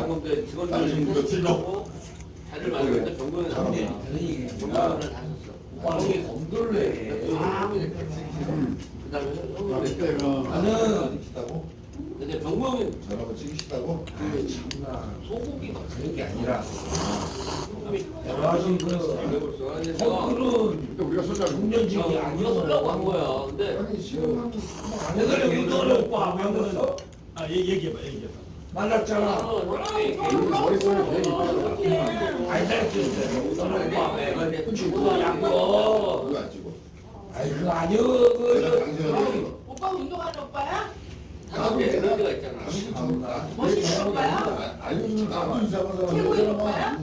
정면 되지. 자, 방금도 직원들 당신 몇 쓰려고 다들 말했는데 병건은 안 근데 돼. 그런 얘기 병건은 내가 다 썼어. 오빠는 검도를 해. 아, 그다음에 나는 나는 찍다고? 근데 병건은 저라고 찍으시다고? 아이 참나 소고기 막 그런 게 아니라 여러 가지 그 제가 검도는 근데 우리가 6년직이 이거 아니야. 쓰려고 한 거야. 근데 아니 오빠 왜 먹었어? 아 얘- 얘기해봐 얘기해봐. 말랐잖아. 머릿속에 되게 이쁘잖아 알다 했는데 운동을 오빠 왜 그래? 축구 양거. 누가 안 찍어? 아이 그거 내가 그. 오빠 운동하는 오빠야? 다음 에너지가 네, 있잖아. 멋있는 오빠야? 아니 나도 사람 최고의 오빠야?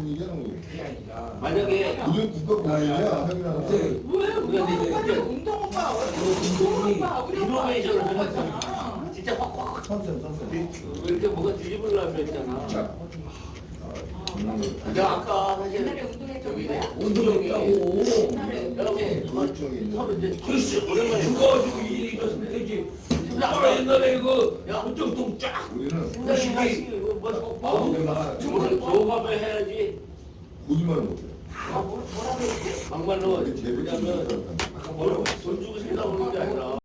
만약에 우리 국가공무원이야 확인하는 근데 왜 오빠는 운동 오빠? 운동 오빠 우리 오빠 이노베이션을 오빠잖아. 진짜 확확 선생 선생 이렇게 뭐가 뒤집으려면 했잖아. 자 내가 아까 사실 옛날에 운동했던 거야? 운동했다고. 있는 서로 이제 글쎄 오랜만에 죽어가지고 일이 있었으면 되지. 나 옛날에 그 야. 우정통 쫙. 우리는 다시 뭐 내가 주문을 조업을 해야지. 거짓말을 못해 아 뭐- 뭐라고 했지? 막말로 제일 왜냐면 재밌는 뭐라고 돈 주고 산다고 그러면